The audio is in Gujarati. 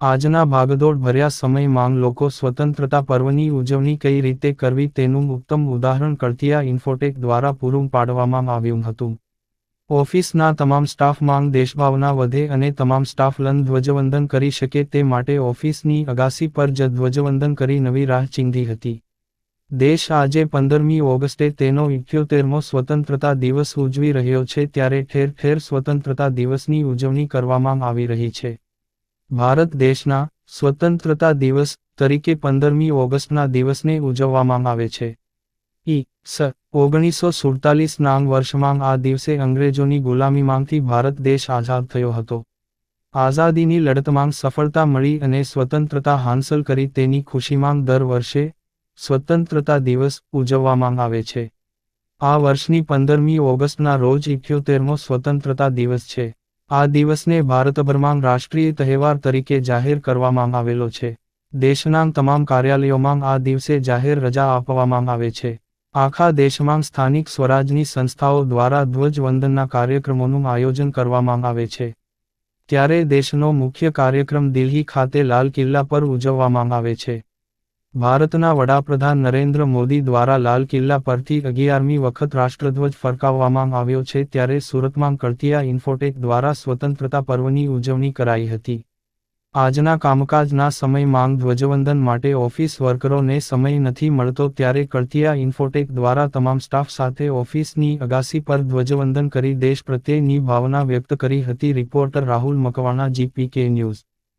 આજના ભાગદોડ ભર્યા સમયમાં લોકો સ્વતંત્રતા પર્વની ઉજવણી કઈ રીતે કરવી તેનું ઉત્તમ ઉદાહરણ કળતિયા ઇન્ફોટેક દ્વારા પૂરું પાડવામાં આવ્યું હતું. ઓફિસના તમામ સ્ટાફ માંગ દેશભાવના વધે અને તમામ સ્ટાફ લન ધ્વજવંદન કરી શકે તે માટે ઓફિસની અગાસી પર જ ધ્વજવંદન કરી નવી રાહ ચીંધી હતી. દેશ આજે પંદરમી ઓગસ્ટે તેનો ઇઠ્યોતેરમો સ્વતંત્રતા દિવસ ઉજવી રહ્યો છે ત્યારે ઠેર ઠેર સ્વતંત્રતા દિવસની ઉજવણી કરવામાં આવી રહી છે. ભારત દેશના સ્વતંત્રતા દિવસ તરીકે પંદરમી ઓગસ્ટના દિવસને ઉજવવામાં આવે છે. ઈ સ ઓગણીસો સુડતાલીસ નામ વર્ષમાં આ દિવસે અંગ્રેજોની ગુલામીમાંથી ભારત દેશ આઝાદ થયો હતો. આઝાદીની લડતમાં સફળતા મળી અને સ્વતંત્રતા હાંસલ કરી તેની ખુશીમાં દર વર્ષે સ્વતંત્રતા દિવસ ઉજવવામાં આવે છે. આ વર્ષની પંદરમી ઓગસ્ટના રોજ ઇઠ્યોતેરમો સ્વતંત્રતા દિવસ છે. આ દિવસને ભારતભરમાં રાષ્ટ્રીય તહેવાર તરીકે જાહેર કરવામાં આવેલો છે. દેશના તમામ કાર્યાલયોમાં આ દિવસે જાહેર રજા આપવામાં આવે છે. આખા દેશમાં સ્થાનિક સ્વરાજની સંસ્થાઓ દ્વારા ધ્વજવંદનના કાર્યક્રમોનું આયોજન કરવામાં આવે છે. ત્યારે દેશનો મુખ્ય કાર્યક્રમ દિલ્હી ખાતે લાલ કિલ્લા પર ઉજવવામાં આવે છે. ભારતના વડાપ્રધાન નરેન્દ્ર મોદી દ્વારા લાલ કિલ્લા પરથી અગિયારમી વખત રાષ્ટ્રધ્વજ ફરકાવવામાં આવ્યો છે ત્યારે સુરતમાં કળતિયા ઇન્ફોટેક દ્વારા સ્વતંત્રતા પર્વની ઉજવણી કરાઈ હતી. આજના કામકાજના સમય માંગ ધ્વજવંદન માટે ઓફિસ વર્કરોને સમય નથી મળતો ત્યારે કળતિયા ઇન્ફોટેક દ્વારા તમામ સ્ટાફ સાથે ઓફિસની અગાસી પર ધ્વજવંદન કરી દેશ પ્રત્યેની ભાવના વ્યક્ત કરી હતી. Reporter Rahul Makwana, GPK news.